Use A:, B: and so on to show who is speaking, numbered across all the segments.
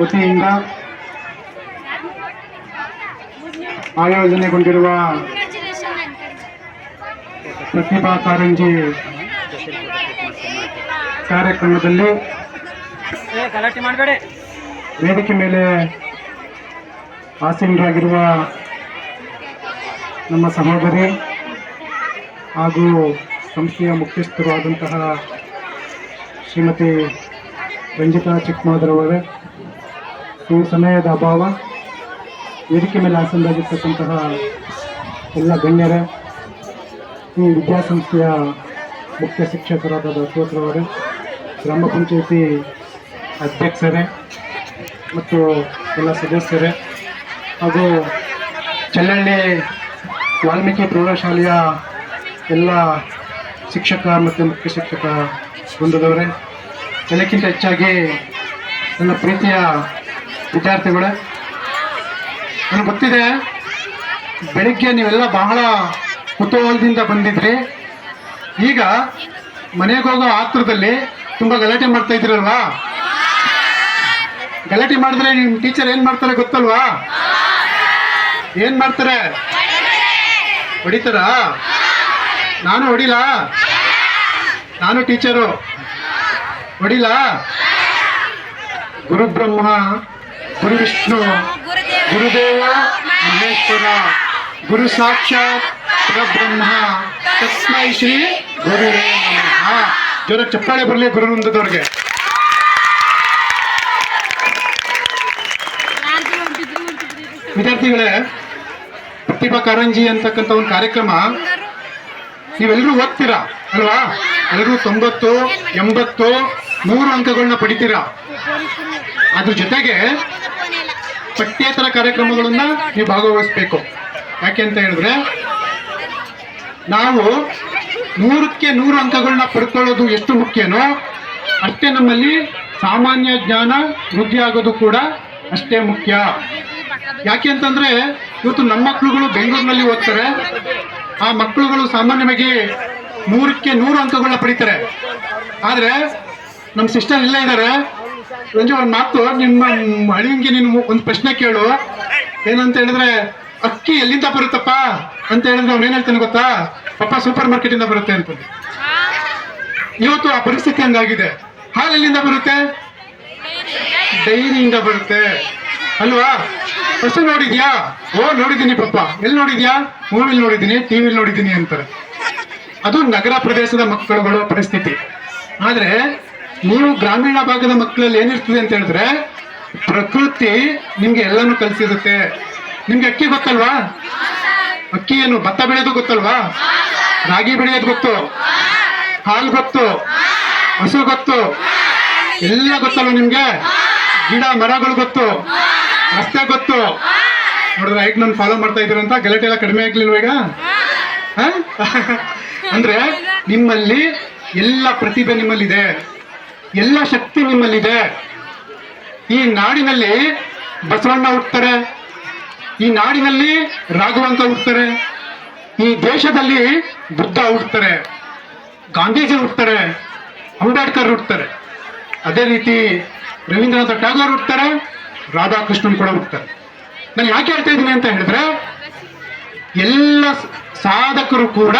A: ವತಿಯಿಂದ ಆಯೋಜನೆಗೊಂಡಿರುವ ಪ್ರತಿಭಾ ಕಾರಂಜಿ ಕಾರ್ಯಕ್ರಮದಲ್ಲಿ ವೇದಿಕೆ ಮೇಲೆ ಆಸೀನರಾಗಿರುವ ನಮ್ಮ ಸಹೋದರಿ ಹಾಗೂ ಸಂಸ್ಥೆಯ ಮುಖ್ಯಸ್ಥರು ಆದಂತಹ ಶ್ರೀಮತಿ ರಂಜಿತಾ ಚಿಕ್ಕಮಾದರವರೇ ಈ ಸಮಯದ ಅಭಾವ, ವೇದಿಕೆ ಮೇಲೆ ಆಸಂದಾಗಿರ್ತಕ್ಕಂತಹ ಎಲ್ಲ ಗಣ್ಯರೇ, ಈ ವಿದ್ಯಾಸಂಸ್ಥೆಯ ಮುಖ್ಯ ಶಿಕ್ಷಕರಾದ ದಶೋತ್ರವರೇ ಗ್ರಾಮ ಪಂಚಾಯಿತಿ ಅಧ್ಯಕ್ಷರೇ ಮತ್ತು ಎಲ್ಲ ಸದಸ್ಯರೇ ಹಾಗೂ ಚಲ್ಲಳ್ಳಿ ವಾಲ್ಮೀಕಿ ಪ್ರೌಢಶಾಲೆಯ ಎಲ್ಲ ಶಿಕ್ಷಕ ಮತ್ತು ಮುಖ್ಯ ಶಿಕ್ಷಕ ವೃಂದದವರೇ ಎಲ್ಲಕ್ಕಿಂತ ಹೆಚ್ಚಾಗಿ ನನ್ನ ಪ್ರೀತಿಯ ವಿದ್ಯಾರ್ಥಿಗಳೇ, ನನಗೆ ಗೊತ್ತಿದೆ, ಬೆಳಿಗ್ಗೆ ನೀವೆಲ್ಲ ಬಹಳ ಕುತೂಹಲದಿಂದ ಬಂದಿದ್ರಿ. ಈಗ ಮನೆಗೆ ಹೋಗೋ ಆತ್ರದಲ್ಲಿ ತುಂಬ ಗಲಾಟೆ ಮಾಡ್ತಾ ಇದ್ರಲ್ವಾ ಗಲಾಟೆ ಮಾಡಿದ್ರೆ ನಿಮ್ಮ ಟೀಚರ್ ಏನು ಮಾಡ್ತಾರೆ ಗೊತ್ತಲ್ವಾ? ಏನು ಮಾಡ್ತಾರೆ? ಹೊಡಿತಾರಾ? ನಾನು ಹೊಡಿಲ್ಲ ನಾನು ಟೀಚರು. ಹೊಡಿಲ ಗುರುಬ್ರಹ್ಮ ಗುರು ವಿಷ್ಣು ಗುರುದೇವ, ಮಹೇಶ್ವರ, ಗುರು ಸಾಕ್ಷಾತ್, ಪರಬ್ರಹ್ಮ, ತಸ್ಮೈ ಶ್ರೀ ಗುರುವೇ ನಮಃ. ಜೋರ ಚಪ್ಪಾಳೆ ಬರಲಿ ಗುರು ವೃಂದದವ್ರಿಗೆ ವಿದ್ಯಾರ್ಥಿಗಳೇ, ಪ್ರತಿಭಾ ಕಾರಂಜಿ ಅಂತಕ್ಕಂಥ ಒಂದು ಕಾರ್ಯಕ್ರಮ ನೀವೆಲ್ಲರೂ ಓದ್ತೀರಾ? ಅಲ್ವಾ? ಎಲ್ಲರೂ ತೊಂಬತ್ತು, ಎಂಬತ್ತು ನೂರು ಅಂಕಗಳನ್ನ ಪಡಿತೀರಾ? ಅದ್ರ ಜೊತೆಗೆ ಪಠ್ಯೇತರ ಕಾರ್ಯಕ್ರಮಗಳನ್ನ ನೀವು ಭಾಗವಹಿಸ್ಬೇಕು. ಯಾಕೆ ಅಂತ ಹೇಳಿದ್ರೆ, ನಾವು ನೂರಕ್ಕೆ ನೂರು ಅಂಕಗಳನ್ನ ಪಡ್ಕೊಳ್ಳೋದು ಎಷ್ಟು ಮುಖ್ಯನೋ ಅಷ್ಟೇ ನಮ್ಮಲ್ಲಿ ಸಾಮಾನ್ಯ ಜ್ಞಾನ ವೃದ್ಧಿ ಆಗೋದು ಕೂಡ ಅಷ್ಟೇ ಮುಖ್ಯ. ಯಾಕೆ ಅಂತಂದ್ರೆ, ಇವತ್ತು ನಮ್ಮ ಮಕ್ಕಳುಗಳು ಬೆಂಗಳೂರಿನಲ್ಲಿ ಓದ್ತಾರೆ. ಆ ಮಕ್ಕಳುಗಳು ಸಾಮಾನ್ಯವಾಗಿ ನೂರಕ್ಕೆ ನೂರು ಅಂಕಗಳನ್ನ ಪಡಿತಾರೆ. ಆದ್ರೆ ನಮ್ಮ ಸಿಸ್ಟರ್ ಇಲ್ಲೇ ಇದ್ದಾರೆ ರಂಜು, ಒಂದು ಮಾತು ನಿಮ್ಮ ಹಳಿಯಂಗೆ ನೀನು ಒಂದು ಪ್ರಶ್ನೆ ಕೇಳು. ಏನಂತ ಹೇಳಿದ್ರೆ, ಅಕ್ಕಿ ಎಲ್ಲಿಂದ ಬರುತ್ತಪ್ಪ? ಅಂತ ಹೇಳಿದ್ರೆ ಅವ್ನು ಏನು ಹೇಳ್ತಾನೆ ಗೊತ್ತಾ? ಪಪ್ಪ ಸೂಪರ್ ಮಾರ್ಕೆಟ್ ಇಂದ ಬರುತ್ತೆ ಅಂತ ಇವತ್ತು ಆ ಪರಿಸ್ಥಿತಿ ಹಂಗಾಗಿದೆ. ಹಾಲು ಎಲ್ಲಿಂದ ಬರುತ್ತೆ? ಡೈರಿಯಿಂದ ಬರುತ್ತೆ. ಅಲ್ವಾ? ಹೊಸ ನೋಡಿದ್ಯಾ? ಓ, ನೋಡಿದ್ದೀನಿ ಪಪ್ಪ. ಎಲ್ಲಿ ನೋಡಿದ್ಯಾ? ಮೂವಿಲಿ ನೋಡಿದ್ದೀನಿ, ಟಿವಿಲಿ ನೋಡಿದ್ದೀನಿ ಅಂತಾರೆ. ಅದು ನಗರ ಪ್ರದೇಶದ ಮಕ್ಕಳುಗಳ ಪರಿಸ್ಥಿತಿ. ಆದ್ರೆ ನೀವು ಗ್ರಾಮೀಣ ಭಾಗದ ಮಕ್ಕಳಲ್ಲಿ ಏನಿರ್ತದೆ ಅಂತ ಹೇಳಿದ್ರೆ, ಪ್ರಕೃತಿ ನಿಮ್ಗೆ ಎಲ್ಲಾನು ಕಲಿಸಿರುತ್ತೆ. ನಿಮ್ಗೆ ಅಕ್ಕಿ ಗೊತ್ತಲ್ವಾ? ಅಕ್ಕಿ ಏನು ಭತ್ತ ಬೆಳೆಯೋದು ಗೊತ್ತಲ್ವಾ? ರಾಗಿ ಬೆಳೆಯೋದು ಗೊತ್ತು? ಹಾಲು ಗೊತ್ತು? ಹಸು ಗೊತ್ತು? ಎಲ್ಲ ಗೊತ್ತಲ್ವ ನಿಮ್ಗೆ? ಗಿಡ, ಮರಗಳು ಗೊತ್ತು? ರಸ್ತೆ ಗೊತ್ತು? ನೋಡಿದ್ರೆ ಈಗ ನಾನು ಫಾಲೋ ಮಾಡ್ತಾ ಇದ್ದೀರಂತ? ಗಲಾಟೆ ಎಲ್ಲ ಕಡಿಮೆ ಆಗ್ಲಿಲ್ವ ಈಗ? ಅಂದ್ರೆ ನಿಮ್ಮಲ್ಲಿ ಎಲ್ಲ ಪ್ರತಿಭೆ ನಿಮ್ಮಲ್ಲಿದೆ. ಎಲ್ಲ ಶಕ್ತಿ ನಿಮ್ಮಲ್ಲಿದೆ. ಈ ನಾಡಿನಲ್ಲಿ ಬಸವಣ್ಣ ಹುಡ್ತಾರೆ ಈ ನಾಡಿನಲ್ಲಿ ರಾಘವಂತ ಹುಡ್ತಾರೆ ಈ ದೇಶದಲ್ಲಿ ಬುದ್ಧ ಹುಡ್ತಾರೆ ಗಾಂಧೀಜಿ ಹುಡ್ತಾರೆ ಅಂಬೇಡ್ಕರ್ ಹುಡ್ತಾರೆ ಅದೇ ರೀತಿ ರವೀಂದ್ರನಾಥ ಟ್ಯಾಗೋರ್ ಹುಡ್ತಾರೆ ರಾಧಾಕೃಷ್ಣನ್ ಕೂಡ ಹುಡ್ತಾರೆ ನಾನು ಯಾಕೆ ಹೇಳ್ತಾ ಇದ್ದೀನಿ ಅಂತ ಹೇಳಿದ್ರೆ, ಎಲ್ಲ ಸಾಧಕರು ಕೂಡ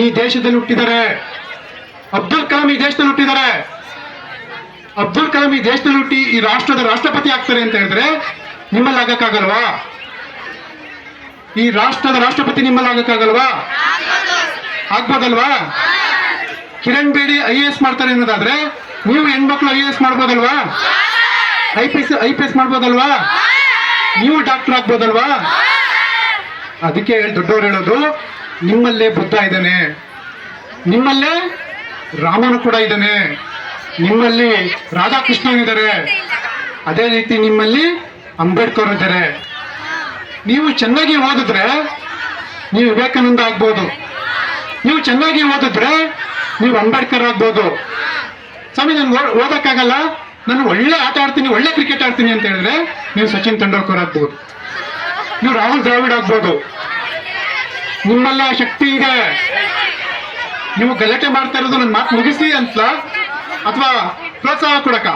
A: ಈ ದೇಶದಲ್ಲಿ ಹುಟ್ಟಿದ್ದಾರೆ. ಅಬ್ದುಲ್ ಕಲಾಂ ಈ ದೇಶದಲ್ಲಿ ಹುಟ್ಟಿದ್ದಾರೆ. ಅಬ್ದುಲ್ ಕಲಾಂ ಈ ದೇಶದಲ್ಲಿ ಹುಟ್ಟಿ ಈ ರಾಷ್ಟ್ರದ ರಾಷ್ಟ್ರಪತಿ ಆಗ್ತಾರೆ ಅಂತ ಹೇಳಿದ್ರೆ ನಿಮ್ಮಲ್ಲಿ ಆಗಕ್ಕಾಗಲ್ವಾ? ಈ ರಾಷ್ಟ್ರದ ರಾಷ್ಟ್ರಪತಿ ನಿಮ್ಮಲ್ಲಿ ಆಗಕ್ಕಾಗಲ್ವಾ? ಆಗ್ಬೋದಲ್ವಾ? ಕಿರಣ್ ಬೇಡಿ ಐ ಎಸ್ ಮಾಡ್ತಾರೆ ಅನ್ನೋದಾದ್ರೆ ನೀವು ಹೆಣ್ಮಕ್ಳು I S ಮಾಡ್ಬೋದಲ್ವಾ? I P S, I P S ಮಾಡ್ಬೋದಲ್ವಾ? ನೀವು ಡಾಕ್ಟರ್ ಆಗ್ಬೋದಲ್ವಾ? ಅದಕ್ಕೆ ದೊಡ್ಡವ್ರು ಹೇಳೋದು, ನಿಮ್ಮಲ್ಲೇ ಬುದ್ಧ ಇದ್ದಾನೆ. ನಿಮ್ಮಲ್ಲೇ ರಾಮನು ಕೂಡ ಇದ್ದಾನೆ. ನಿಮ್ಮಲ್ಲಿ ರಾಧಾಕೃಷ್ಣನ್ ಇದ್ದಾರೆ. ಅದೇ ರೀತಿ ನಿಮ್ಮಲ್ಲಿ ಅಂಬೇಡ್ಕರ್ ಇದ್ದಾರೆ. ನೀವು ಚೆನ್ನಾಗಿ ಓದಿದ್ರೆ ನೀವು ವಿವೇಕಾನಂದ ಆಗ್ಬೋದು. ನೀವು ಚೆನ್ನಾಗಿ ಓದಿದ್ರೆ ನೀವು ಅಂಬೇಡ್ಕರ್ ಆಗ್ಬೋದು. ಸ್ವಾಮಿ ನನ್ಗೆ ಓದಕ್ಕಾಗಲ್ಲ. ನಾನು ಒಳ್ಳೆ ಆಟ ಆಡ್ತೀನಿ, ಒಳ್ಳೆ ಕ್ರಿಕೆಟ್ ಆಡ್ತೀನಿ ಅಂತ ಹೇಳಿದ್ರೆ ನೀವು ಸಚಿನ್ ತೆಂಡೂಲ್ಕರ್ ಆಗ್ಬೋದು. ನೀವು ರಾಹುಲ್ ದ್ರಾವಿಡ್ ಆಗ್ಬೋದು. ನಿಮ್ಮಲ್ಲ ಶಕ್ತಿ ಇದೆ. ನೀವು ಗಲಾಟೆ ಮಾಡ್ತಾ ಇರೋದು ನನ್ನ ಮಾತು ಮುಗಿಸಿ ಅಂತ? ಅಥವಾ ಪ್ರೋತ್ಸಾಹ ಕೊಡಕ?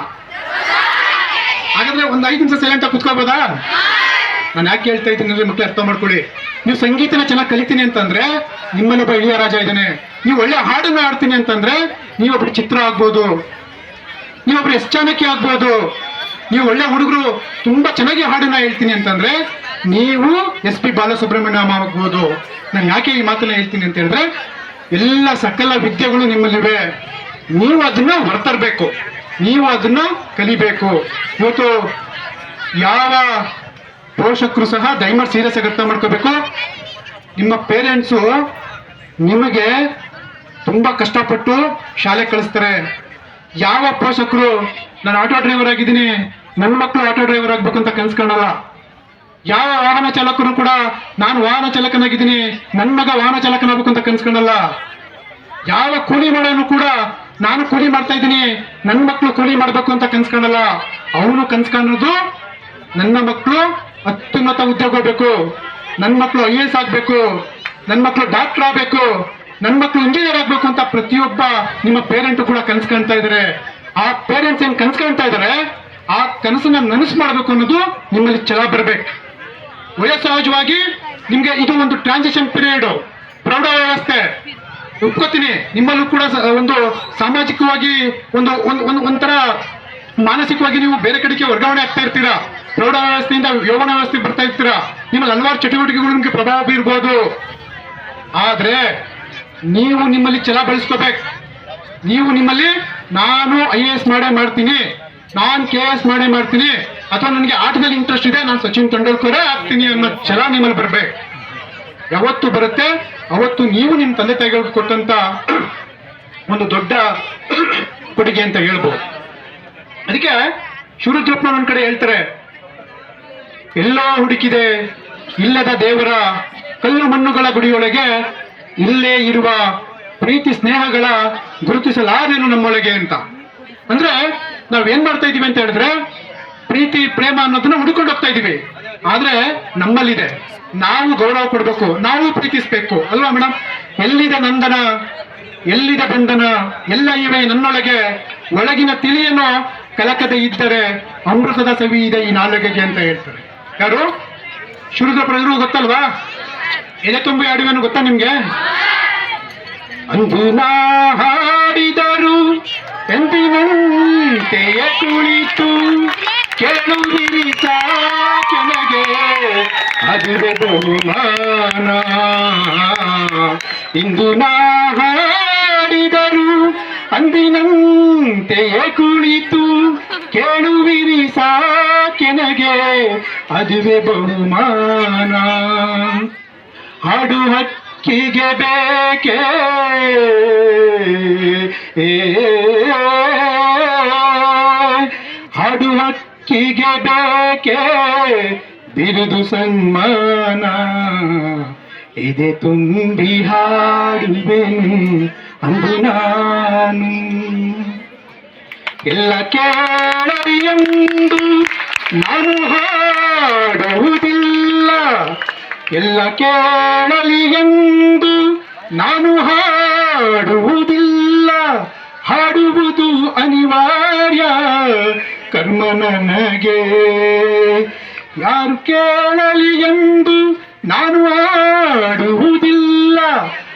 A: ಹಾಗಾದ್ರೆ ಒಂದು ಐದು ನಿಮಿಷ ಸೈಲೆಂಟ್ ಆಗಿ ಕುತ್ಕೋಬೋದಾ ನಾನು ಯಾಕೆ ಹೇಳ್ತಾ ಇದ್ದೀನಿ ಅಂದ್ರೆ ಮಕ್ಕಳು ಅರ್ಥ ಮಾಡ್ಕೊಳ್ಳಿ. ನೀವು ಸಂಗೀತನ ಚೆನ್ನಾಗಿ ಕಲಿತೀನಿ ಅಂತಂದ್ರೆ ನಿಮ್ಮಲ್ಲೊಬ್ಬ ಇಳಿಯ ರಾಜ ಇದ್ದಾನೆ. ನೀವು ಒಳ್ಳೆ ಹಾಡನ್ನ ಆಡ್ತೀನಿ ಅಂತಂದ್ರೆ ನೀವೊಬ್ರು ಚಿತ್ರ ಆಗ್ಬೋದು. ನೀವೊಬ್ರು ಎಸ್ ಚಾಣಕ್ಯ ಆಗ್ಬೋದು. ನೀವು ಒಳ್ಳೆ ಹುಡುಗರು ತುಂಬಾ ಚೆನ್ನಾಗಿ ಹಾಡನ್ನ ಹೇಳ್ತೀನಿ ಅಂತಂದ್ರೆ ನೀವು ಎಸ್ ಪಿ ಬಾಲಸುಬ್ರಹ್ಮಣ್ಯ ಆಗ್ಬೋದು. ನಾನು ಯಾಕೆ ಈ ಮಾತನ್ನ ಹೇಳ್ತೀನಿ ಅಂತ ಹೇಳಿದ್ರೆ ಎಲ್ಲ ಸಕಲ ವಿದ್ಯೆಗಳು ನಿಮ್ಮಲ್ಲಿವೆ. ನೀವು ಅದನ್ನ ಹೊರತರಬೇಕು. ನೀವು ಅದನ್ನ ಕಲಿಬೇಕು. ಇವತ್ತು ಯಾವ ಪೋಷಕರು ಸಹ ದಯಮಾಡಿ ಸೀರಿಯಸ್ ಆಗಿ ಅರ್ಥ ಮಾಡ್ಕೋಬೇಕು. ನಿಮ್ಮ ಪೇರೆಂಟ್ಸು ನಿಮಗೆ ತುಂಬಾ ಕಷ್ಟಪಟ್ಟು ಶಾಲೆ ಕಳಿಸ್ತಾರೆ. ಯಾವ ಪೋಷಕರು, ನಾನು ಆಟೋ ಡ್ರೈವರ್ ಆಗಿದ್ದೀನಿ. ನನ್ನ ಮಕ್ಕಳು ಆಟೋ ಡ್ರೈವರ್ ಆಗ್ಬೇಕು ಅಂತ ಕನ್ಸ್ಕೊಂಡಲ್ಲ ಯಾವ ವಾಹನ ಚಾಲಕರು ಕೂಡ ನಾನು ವಾಹನ ಚಾಲಕನಾಗಿದ್ದೀನಿ ನನ್ನ ಮಗ ವಾಹನ ಚಾಲಕನಾಗಬೇಕು ಅಂತ ಕನ್ಸ್ಕೊಂಡಲ್ಲ? ಯಾವ ಕೂಲಿ ಮಾಡೋನು ಕೂಡ ನಾನು ಕೂಲಿ ಮಾಡ್ತಾ ಇದ್ದೀನಿ ನನ್ನ ಮಕ್ಕಳು ಕೂಲಿ ಮಾಡಬೇಕು ಅಂತ ಕನ್ಸ್ಕೊಂಡಲ್ಲ? ಅವನು ಕನ್ಸ್ಕೊಳ್ಳೋದು ನನ್ನ ಮಕ್ಕಳು ಅತ್ಯುನ್ನತ ಉದ್ಯೋಗ ಹೋಗ್ಬೇಕು ನನ್ನ ಮಕ್ಕಳು ಐ ಎಸ್ ಆಗಬೇಕು ನನ್ನ ಮಕ್ಕಳು ಡಾಕ್ಟರ್ ಆಗಬೇಕು ನನ್ನ ಮಕ್ಕಳು ಇಂಜಿನಿಯರ್ ಆಗಬೇಕು ಅಂತ ಪ್ರತಿಯೊಬ್ಬ ನಿಮ್ಮ ಪೇರೆಂಟ್ ಕೂಡ ಕನ್ಸ್ಕೊಂತ ಇದ್ದಾರೆ. ಆ ಪೇರೆಂಟ್ಸ್ ಏನ್ ಕನ್ಸ್ಕೊಳ್ತಾ ಇದ್ದಾರೆ, ಆ ಕನಸನ್ನ ನನಸು ಮಾಡಬೇಕು ಅನ್ನೋದು ನಿಮ್ಮಲ್ಲಿ ಛಲ ಬರ್ಬೇಕು. ವಯಸ್ಸಹಜವಾಗಿ ನಿಮಗೆ ಇದು ಒಂದು ಟ್ರಾನ್ಸಿಷನ್ ಪೀರಿಯಡ್ ಪ್ರೌಢ ವ್ಯವಸ್ಥೆ. ಒಪ್ಕೋತೀನಿ. ನಿಮ್ಮಲ್ಲೂ ಕೂಡ ಒಂದು ಸಾಮಾಜಿಕವಾಗಿ ಒಂದು ಒಂದು ಒಂದು, ಒಂಥರ ಮಾನಸಿಕವಾಗಿ ನೀವು ಬೇರೆ ಕಡೆಗೆ ವರ್ಗಾವಣೆ ಆಗ್ತಾ ಇರ್ತೀರಾ? ಪ್ರೌಢ ವ್ಯವಸ್ಥೆಯಿಂದ ಯೌವನ ವ್ಯವಸ್ಥೆ ಬರ್ತಾ ಇರ್ತೀರಾ? ನಿಮ್ಮಲ್ಲಿ ಹಲವಾರು ಚಟುವಟಿಕೆಗಳು ನಿಮಗೆ ಪ್ರಭಾವ ಬೀರ್ಬೋದು. ಆದ್ರೆ ನೀವು ನಿಮ್ಮಲ್ಲಿ ಛಲ ಬೆಳೆಸ್ಕೋಬೇಕು. ನೀವು ನಿಮ್ಮಲ್ಲಿ ನಾನು ಐ ಎ ಎಸ್ ಮಾಡೇ ಮಾಡ್ತೀನಿ. ನಾನ್ ಕೆ ಎಸ್ ಮಾಡೇ ಮಾಡ್ತೀನಿ. ಅಥವಾ ನನಗೆ ಆಟದಲ್ಲಿ ಇಂಟ್ರೆಸ್ಟ್ ಇದೆ, ನಾನು ಸಚಿನ್ ತೆಂಡೂಲ್ಕರೇ ಆಗ್ತೀನಿ ಅನ್ನೋ ಛಲ ನಿಮ್ಮಲ್ಲಿ ಬರ್ಬೇಕು. ಯಾವತ್ತು ಬರುತ್ತೆ, ಅವತ್ತು ನೀವು ನಿಮ್ಮ ತಂದೆ ತಾಯಿಗಳಿಗೆ ಕೊಟ್ಟಂತ ಒಂದು ದೊಡ್ಡ ಕೊಡುಗೆ ಅಂತ ಹೇಳ್ಬೋದು. ಅದಕ್ಕೆ ಶಿವರುದ್ರಪ್ಪ ನನ್ನ ಕಡೆ ಹೇಳ್ತಾರೆ, ಎಲ್ಲ ಹುಡುಕಿದೆ, ಇಲ್ಲದ ದೇವರ ಕಲ್ಲು ಮಣ್ಣುಗಳ ಗುಡಿಯೊಳಗೆ ಇಲ್ಲೇ ಇರುವ ಪ್ರೀತಿ ಸ್ನೇಹಗಳ ಗುರುತಿಸಲಾರೇನು ನಮ್ಮೊಳಗೆ ಅಂತ. ಅಂದ್ರೆ ನಾವ್ ಏನ್ ಮಾಡ್ತಾ ಇದೀವಿ ಅಂತ ಹೇಳಿದ್ರೆ, ಪ್ರೀತಿ, ಪ್ರೇಮ ಅನ್ನೋದನ್ನ ಹುಡುಕೊಂಡು ಹೋಗ್ತಾ ಇದೀವಿ. ಆದ್ರೆ ನಮ್ಮಲ್ಲಿದೆ. ನಾವು ಗೌರವ ಕೊಡ್ಬೇಕು, ನಾವು ಪ್ರೀತಿಸ್ಬೇಕು. ಅಲ್ವಾ ಮೇಡಮ್ ಎಲ್ಲಿದೆ ನಂದನ? ಎಲ್ಲಿದೆ ಬಂಧನ? ಎಲ್ಲ ಇವೆ ನನ್ನೊಳಗೆ. ಒಳಗಿನ ತಿಳಿಯನ್ನು ಕಲಕದೆ ಇದ್ದರೆ ಅಮೃತದ ಸವಿ ಇದೆ ಈ ನಾಲಿಗೆಗೆ ಅಂತ ಹೇಳ್ತಾರೆ. ಯಾರು? ಶಿವರುದ್ರಪ್ಪ ಪ್ರಜರು ಗೊತ್ತಲ್ವಾ? ಎಲೆ ತುಂಬಿ ಆಡುವೆನು ಗೊತ್ತಾ ನಿಮ್ಗೆ? ಅಂದು ನಾ ಹಾಡಿದರು ಎಂದಿನಂತೆಯೇ ಕುಳಿತು ಕೇಳುವಿರಿ ಕೆಳಗೆ ಅದುವೆ ಬಹುಮಾನ. ಇಂದು ನಾ ಹಾಡಿದರು ಅಂದಿನಂತೆಯೇ ಕುಳಿತು ಕೇಳುವಿರಿ ಸಾಕೆನಗೆ ಅದುವೆ ಬಹುಮಾನ. ಹಾಡು ಹಕ್ಕಿಗೆ ಬೇಕೆ? ಹಾಡು ಹಕ್ಕಿಗೆ ಬೇಕೆ? ಬಿರುದು ಸನ್ಮಾನ. ಇದೆ ತುಂಬಿ ಹಾಡುವೆನು ಅಂದು ನಾನು. ಎಲ್ಲ ಕೇಳಲಿ ಎಂದು ನಾನು ಹಾಡುವುದಿಲ್ಲ. ಎಲ್ಲ ಕೇಳಲಿ ಎಂದು ನಾನು ಹಾಡುವುದಿಲ್ಲ. ಹಾಡುವುದು ಅನಿವಾರ್ಯ. ಕರ್ಮ ನನಗೆ. ಯಾರು ಕೇಳಲಿ ಎಂದು ನಾನು ಹಾಡುವುದಿಲ್ಲ.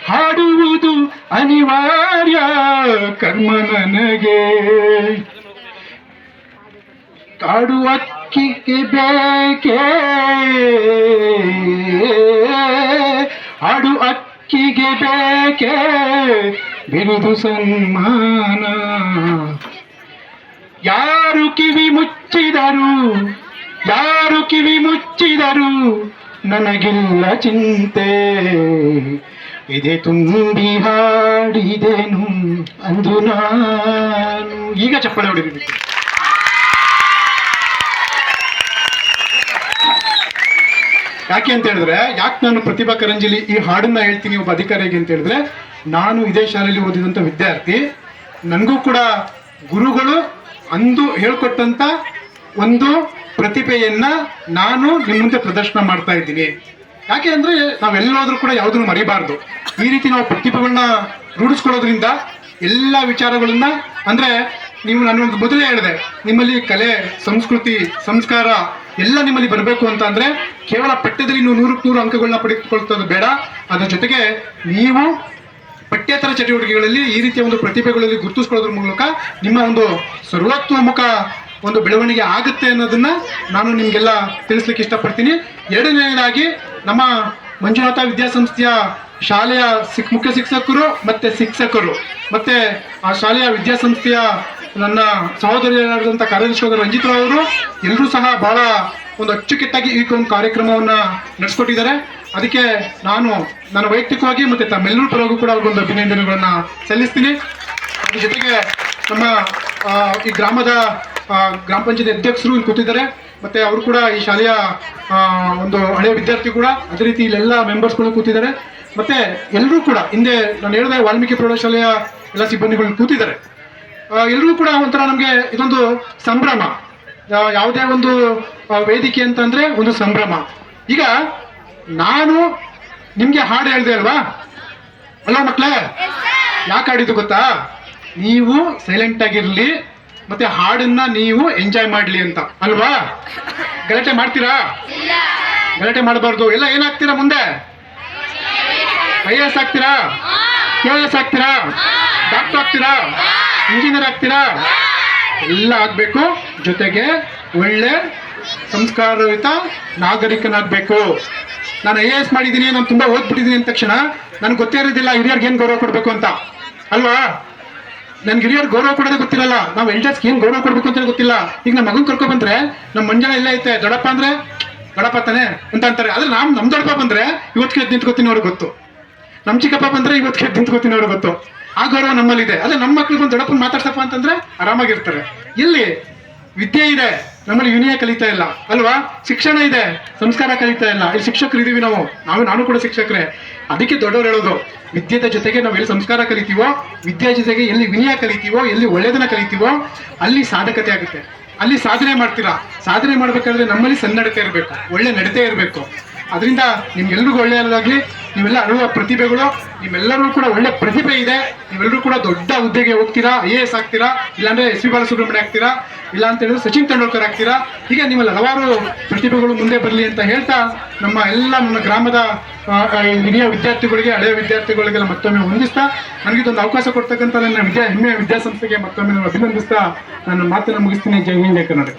A: ಹಾಡುವುದು ಅನಿವಾರ್ಯ. ಕರ್ಮ ನನಗೆ. ಕಾಡು ಅಕ್ಕಿಗೆ ಬೇಕೆ? ಹಾಡು ಅಕ್ಕಿಗೆ ಬೇಕೆ? ಬಿರುದು ಸನ್ಮಾನ. ಯಾರು ಕಿವಿ ಮುಚ್ಚಿದರು? ಯಾರು ಕಿವಿ ಮುಚ್ಚಿದರು? ನನಗಿಲ್ಲ ಚಿಂತೆ. ಇದೆ ತುಂಬಿ ಹಾಡಿದೆನು ಅಂದು ನಾನು. ಈಗ ಚಪ್ಪಳೆ ಹೊಡಿದ್ದೀನಿ ಯಾಕೆ ಅಂತ ಹೇಳಿದ್ರೆ, ಯಾಕೆ ನಾನು ಪ್ರತಿಭಾ ಕರಂಜಿಲಿ ಈ ಹಾಡನ್ನ ಹೇಳ್ತೀನಿ ಒಬ್ಬ ಅಧಿಕಾರಿಗೆ ಅಂತ ಹೇಳಿದ್ರೆ, ನಾನು ಇದೇ ಶಾಲೆಯಲ್ಲಿ ಓದಿದಂಥ ವಿದ್ಯಾರ್ಥಿ, ನನಗೂ ಕೂಡ ಗುರುಗಳು ಅಂದು ಹೇಳ್ಕೊಟ್ಟಂತ ಒಂದು ಪ್ರತಿಭೆಯನ್ನ ನಾನು ನಿಮ್ಮ ಮುಂದೆ ಪ್ರದರ್ಶನ ಮಾಡ್ತಾ ಇದ್ದೀನಿ. ಯಾಕೆ ಅಂದ್ರೆ ನಾವೆಲ್ಲೋದ್ರೂ ಕೂಡ ಯಾವುದನ್ನು ಮರಿಬಾರ್ದು. ಈ ರೀತಿ ನಾವು ಪ್ರತಿಭೆಗಳನ್ನ ರೂಢಿಸ್ಕೊಳ್ಳೋದ್ರಿಂದ ಎಲ್ಲ ವಿಚಾರಗಳನ್ನ, ಅಂದ್ರೆ ನೀವು ನಾನು ಮೊದಲೇ ಹೇಳಿದೆ, ನಿಮ್ಮಲ್ಲಿ ಕಲೆ, ಸಂಸ್ಕೃತಿ, ಸಂಸ್ಕಾರ ಎಲ್ಲ ನಿಮ್ಮಲ್ಲಿ ಬರಬೇಕು ಅಂತ ಅಂದ್ರೆ ಕೇವಲ ಪಠ್ಯದಲ್ಲಿ ನೀವು ನೂರಕ್ಕೆ ನೂರು ಅಂಕಗಳನ್ನ ಪಡೆದುಕೊಳ್ತದ್ದು ಬೇಡ. ಅದರ ಜೊತೆಗೆ ನೀವು ಪಠ್ಯೇತರ ಚಟುವಟಿಕೆಗಳಲ್ಲಿ ಈ ರೀತಿಯ ಒಂದು ಪ್ರತಿಭೆಗಳಲ್ಲಿ ಗುರುತಿಸ್ಕೊಳ್ಳೋದ್ರ ಮೂಲಕ ನಿಮ್ಮ ಒಂದು ಸರ್ವೋತ್ತಮುಖ ಒಂದು ಬೆಳವಣಿಗೆ ಆಗುತ್ತೆ ಅನ್ನೋದನ್ನ ನಾನು ನಿಮಗೆಲ್ಲ ತಿಳಿಸ್ಲಿಕ್ಕೆ ಇಷ್ಟಪಡ್ತೀನಿ. ಎರಡನೇದಾಗಿ ನಮ್ಮ ಮಂಜುನಾಥ ವಿದ್ಯಾಸಂಸ್ಥೆಯ ಶಾಲೆಯ ಸಿಕ್, ಮುಖ್ಯ ಶಿಕ್ಷಕರು ಮತ್ತೆ ಶಿಕ್ಷಕರು. ಮತ್ತೆ ಆ ಶಾಲೆಯ ವಿದ್ಯಾಸಂಸ್ಥೆಯ ನನ್ನ ಕಾರ್ಯದರ್ಶಿಯಾದ ರಂಜಿತ್ ಅವರು ಎಲ್ಲರೂ ಸಹ ಬಹಳ ಒಂದು ಅಚ್ಚುಕಟ್ಟಾಗಿ ಈ ಒಂದು ಕಾರ್ಯಕ್ರಮವನ್ನ ನಡೆಸ್ಕೊಟ್ಟಿದ್ದಾರೆ. ಅದಕ್ಕೆ ನಾನು ನನ್ನ ವೈಯಕ್ತಿಕವಾಗಿ ಮತ್ತೆ ತಮ್ಮೆಲ್ಲರೂ ಪರವಾಗಿ ಕೂಡ ಅವ್ರಿಗೊಂದು ಅಭಿನಂದನೆಗಳನ್ನು ಸಲ್ಲಿಸ್ತೀನಿ. ಅದ್ರ ಜೊತೆಗೆ ನಮ್ಮ ಈ ಗ್ರಾಮದ ಗ್ರಾಮ ಪಂಚಾಯತ್ ಅಧ್ಯಕ್ಷರು ಇಲ್ಲಿ ಕೂತಿದ್ದಾರೆ. ಮತ್ತೆ ಅವರು ಕೂಡ ಈ ಶಾಲೆಯ ಒಂದು ಹಳೆಯ ವಿದ್ಯಾರ್ಥಿ ಕೂಡ ಅದೇ ರೀತಿ ಇಲ್ಲೆಲ್ಲ ಮೆಂಬರ್ಸ್ಗಳು ಕೂತಿದ್ದಾರೆ. ಮತ್ತೆ ಎಲ್ಲರೂ ಕೂಡ ಹಿಂದೆ ನಾನು ಹೇಳಿದೆ ವಾಲ್ಮೀಕಿ ಪ್ರೌಢಶಾಲೆಯ ಎಲ್ಲ ಸಿಬ್ಬಂದಿಗಳು ಕೂತಿದ್ದಾರೆ. ಎಲ್ಲರೂ ಕೂಡ ಒಂಥರ ನಮಗೆ ಇದೊಂದು ಸಂಭ್ರಮ. ಯಾವುದೇ ಒಂದು ವೇದಿಕೆ ಅಂತಂದ್ರೆ ಒಂದು ಸಂಭ್ರಮ. ಈಗ ನಾನು ನಿಮಗೆ ಹಾಡು ಹೇಳ್ದೆ ಅಲ್ವಾ? ಅಲ್ಲ ಮಕ್ಕಳೇ ಯಾಕೆ ಹಾಡಿದ್ದು ಗೊತ್ತಾ? ನೀವು ಸೈಲೆಂಟ್ ಆಗಿರ್ಲಿ ಮತ್ತೆ ಹಾಡನ್ನ ನೀವು ಎಂಜಾಯ್ ಮಾಡ್ಲಿ ಅಂತ. ಅಲ್ವಾ? ಗಲಾಟೆ ಮಾಡ್ತೀರಾ? ಗಲಾಟೆ ಮಾಡಬಾರ್ದು. ಎಲ್ಲ ಏನಾಗ್ತೀರಾ ಮುಂದೆ? ಐ ಎಸ್ ಆಗ್ತೀರಾ ಕೆ ಎಸ್ ಆಗ್ತೀರಾ ಡಾಕ್ಟರ್ ಆಗ್ತೀರಾ? ಇಂಜಿನಿಯರ್ ಆಗ್ತೀರಾ? ಎಲ್ಲ ಆಗಬೇಕು. ಜೊತೆಗೆ ಒಳ್ಳೆ ಸಂಸ್ಕಾರಯುತ ನಾಗರಿಕನಾಗಬೇಕು. ನಾನು ಐ ಎ ಎಸ್ ಮಾಡಿದ್ದೀನಿ, ನಾನು ತುಂಬಾ ಓದ್ಬಿಟ್ಟಿದ್ದೀನಿ ಅಂದ ತಕ್ಷಣ ನನಗೆ ಗೊತ್ತೇ ಇರೋದಿಲ್ಲ ಹಿರಿಯರ್ಗೆ ಏನು ಗೌರವ ಕೊಡಬೇಕು ಅಂತ. ಅಲ್ವಾ? ನನ್ಗೆ ಹಿರಿಯರ್ ಗೌರವ ಕೊಡೋದೇ ಗೊತ್ತಿರಲ್ಲ. ನಾವು ಎಲ್ಡರ್ಸ್ಗೆ ಏನು ಗೌರವ ಕೊಡಬೇಕು ಅಂತ ಗೊತ್ತಿಲ್ಲ. ಈಗ ನಮ್ಮ ಮಗನ್ ಕರ್ಕೊ ಬಂದ್ರೆ ನಮ್ಮ ಮಂಜನ ಎಲ್ಲ ಐತೆ. ದೊಡ್ಡಪ್ಪ ಅಂದ್ರೆ? ದೊಡ್ಡಪ್ಪ ತಾನೆ? ಅಂತ ಅಂತಾರೆ. ಆದ್ರೆ ನಾವು ನಮ್ಮ ದೊಡ್ಡಪ್ಪ ಬಂದ್ರೆ ಇವತ್ತಿಗೆ ನಿಂತ್ಕೋತೀನಿ ಅವ್ರಿಗೆ ಗೊತ್ತು. ನಮ್ ಚಿಕ್ಕಪ್ಪ ಬಂದ್ರೆ ಇವತ್ತಿಗೆ ನಿಂತ್ಕೋತೀನಿ ಅವ್ರಿಗೆ ಗೊತ್ತು. ಆ ಗೌರವ ನಮ್ಮಲ್ಲಿದೆ. ಅದೇ ನಮ್ಮ ಮಕ್ಳಿಗೆ ಒಂದು ದೊಡ್ಡಪ್ಪನ ಮಾತಾಡ್ಸಪ್ಪ ಅಂತಂದ್ರೆ ಆರಾಮಾಗಿರ್ತಾರೆ. ಇಲ್ಲಿ ವಿದ್ಯೆ ಇದೆ. ನಮ್ಮಲ್ಲಿ ವಿನಯ ಕಲಿತಾ ಇಲ್ಲ. ಅಲ್ವಾ? ಶಿಕ್ಷಣ ಇದೆ. ಸಂಸ್ಕಾರ ಕಲಿತಾ ಇಲ್ಲ. ಇಲ್ಲಿ ಶಿಕ್ಷಕರು ಇದೀವಿ ನಾವು. ನಾವು, ನಾನು ಕೂಡ ಶಿಕ್ಷಕರೇ. ಅದಕ್ಕೆ ದೊಡ್ಡವ್ರು ಹೇಳೋದು, ವಿದ್ಯೆದ ಜೊತೆಗೆ ನಾವು ಎಲ್ಲಿ ಸಂಸ್ಕಾರ ಕಲಿತೀವೋ ವಿದ್ಯೆ ಜೊತೆಗೆ ಎಲ್ಲಿ ವಿನಯ ಕಲಿತೀವೋ, ಎಲ್ಲಿ ಒಳ್ಳೆಯದನ್ನ ಕಲಿತೀವೋ, ಅಲ್ಲಿ ಸಾಧಕತೆ ಆಗುತ್ತೆ. ಅಲ್ಲಿ ಸಾಧನೆ ಮಾಡ್ತೀರಾ? ಸಾಧನೆ ಮಾಡ್ಬೇಕಾದ್ರೆ ನಮ್ಮಲ್ಲಿ ಸನ್ನಡತೆ ಇರಬೇಕು. ಒಳ್ಳೆ ನಡತೆ ಇರಬೇಕು. ಅದರಿಂದ ನಿಮ್ಗೆಲ್ರಿಗೂ ಒಳ್ಳೆಯದಾಗ್ಲಿ ನೀವೆಲ್ಲ ಅಳುವ ಪ್ರತಿಭೆಗಳು, ನಿಮ್ಮೆಲ್ಲರೂ ಕೂಡ ಒಳ್ಳೆ ಪ್ರತಿಭೆ ಇದೆ. ನೀವೆಲ್ಲರೂ ಕೂಡ ದೊಡ್ಡ ಹುದ್ದೆಗೆ ಹೋಗ್ತೀರಾ, ಐ ಎ ಎಸ್ ಆಗ್ತೀರಾ, ಇಲ್ಲಾಂದ್ರೆ ಎಸ್ ಪಿ ಬಾಲಸುಬ್ರಹ್ಮಣ್ಯ ಆಗ್ತೀರಾ, ಇಲ್ಲ ಅಂತ ಹೇಳಿದ್ರೆ ಸಚಿನ್ ತೆಂಡೂಲ್ಕರ್ ಆಗ್ತೀರಾ. ಹೀಗೆ ನಿಮ್ಮಲ್ಲಿ ಹಲವಾರು ಪ್ರತಿಭೆಗಳು ಮುಂದೆ ಬರಲಿ ಅಂತ ಹೇಳ್ತಾ, ನಮ್ಮ ಎಲ್ಲ ನಮ್ಮ ಗ್ರಾಮದ ಹಿರಿಯ ವಿದ್ಯಾರ್ಥಿಗಳಿಗೆ, ಹಳೆಯ ವಿದ್ಯಾರ್ಥಿಗಳಿಗೆಲ್ಲ ಮತ್ತೊಮ್ಮೆ ಹೊಂದಿಸ್ತಾ ನನಗಿದೊಂದು ಅವಕಾಶ ಕೊಡ್ತಕ್ಕಂಥ ನನ್ನ ವಿದ್ಯಾ, ಹೆಮ್ಮೆಯ ವಿದ್ಯಾಸಂಸ್ಥೆಗೆ ಮತ್ತೊಮ್ಮೆ ನಾನು ಅಭಿನಂದಿಸ್ತಾ, ನನ್ನ ಮಾತನ್ನು ಮುಗಿಸ್ತೀನಿ. ಜೈ ಹಿಂದ್ ಕರ್ನಾಟಕ.